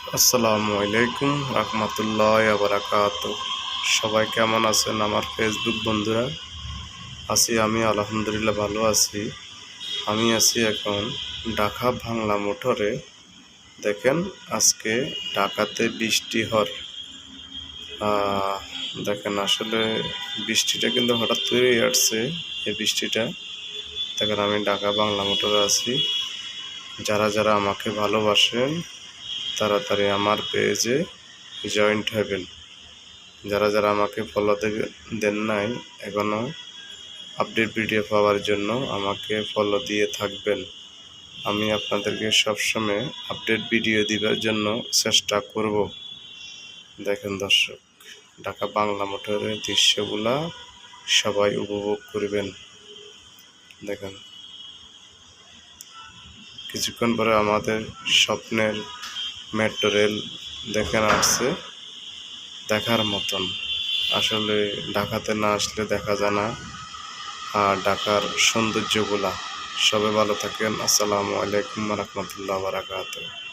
আসসালামু আলাইকুম রহমতুল্লাহ বারাকাত সবাই কেমন আছেন আমার ফেসবুক বন্ধুরা? আছি আমি, আলহামদুলিল্লাহ ভালো আছি। আমি আছি এখন ঢাকা বাংলা মোটরে। দেখেন আজকে ঢাকাতে বৃষ্টি হর দেখেন আসলে বৃষ্টিটা কিন্তু হঠাৎ তৈরি আসছে, এই বৃষ্টিটা। দেখেন আমি ঢাকা বাংলা মোটরে আছি। যারা যারা আমাকে ভালোবাসেন তাড়াতাড়ি আমার পেজে জয়েন্ট হবেন। যারা যারা আমাকে ফলো দেন নাই এখনও আপডেট ভিডিও পাওয়ার জন্য আমাকে ফলো দিয়ে থাকবেন। আমি আপনাদেরকে সবসময় আপডেট ভিডিও দিবার জন্য চেষ্টা করব। দেখেন দর্শক, ঢাকা বাংলা মোটরের দৃশ্যগুলা সবাই উপভোগ করবেন। দেখেন, কিছুক্ষণ পরে আমাদের স্বপ্নের মেট্রো রেল দেখেন আসছে। দেখার মতন। আসলে ঢাকাতে না আসলে দেখা যায় না। আর ঢাকার সৌন্দর্যগুলা। সবাই ভালো থাকেন। আসসালামু আলাইকুম রহমতুল্লাহ বারাকাতুহ।